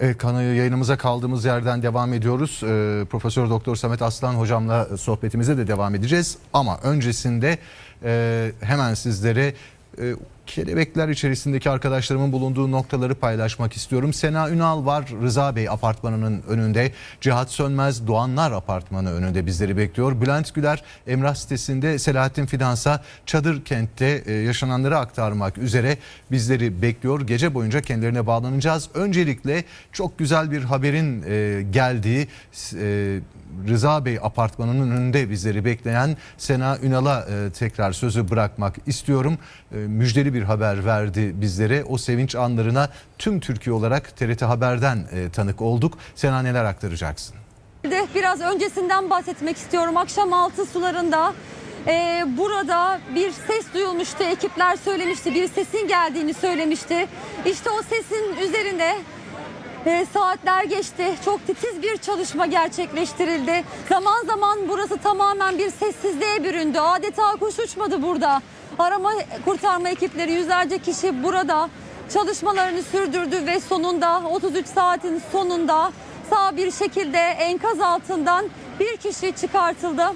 Evet, yayınımıza kaldığımız yerden devam ediyoruz. Ee, Profesör Doktor Samet Aslan hocamla sohbetimize de devam edeceğiz. Ama öncesinde e, hemen sizlere e, kelebekler içerisindeki arkadaşlarımın bulunduğu noktaları paylaşmak istiyorum. Sena Ünal var Rıza Bey apartmanının önünde. Cihat Sönmez Doğanlar apartmanı önünde bizleri bekliyor. Bülent Güler Emrah sitesinde Selahattin Fidansa Çadır kentte e, yaşananları aktarmak üzere bizleri bekliyor. Gece boyunca kendilerine bağlanacağız. Öncelikle çok güzel bir haberin e, geldiği e, Rıza Bey apartmanının önünde bizleri bekleyen Sena Ünal'a tekrar sözü bırakmak istiyorum. Müjdeli bir haber verdi bizlere. O sevinç anlarına tüm Türkiye olarak TRT Haber'den e, tanık olduk. Sena neler aktaracaksın? de biraz öncesinden bahsetmek istiyorum. Akşam altı sularında e, burada bir ses duyulmuştu. Ekipler söylemişti. Bir sesin geldiğini söylemişti. İşte o sesin üzerinde e, saatler geçti. Çok titiz bir çalışma gerçekleştirildi. Zaman zaman burası tamamen bir sessizliğe büründü. Adeta kuş uçmadı burada. Arama kurtarma ekipleri yüzlerce kişi burada çalışmalarını sürdürdü ve sonunda 33 saatin sonunda sağ bir şekilde enkaz altından bir kişi çıkartıldı.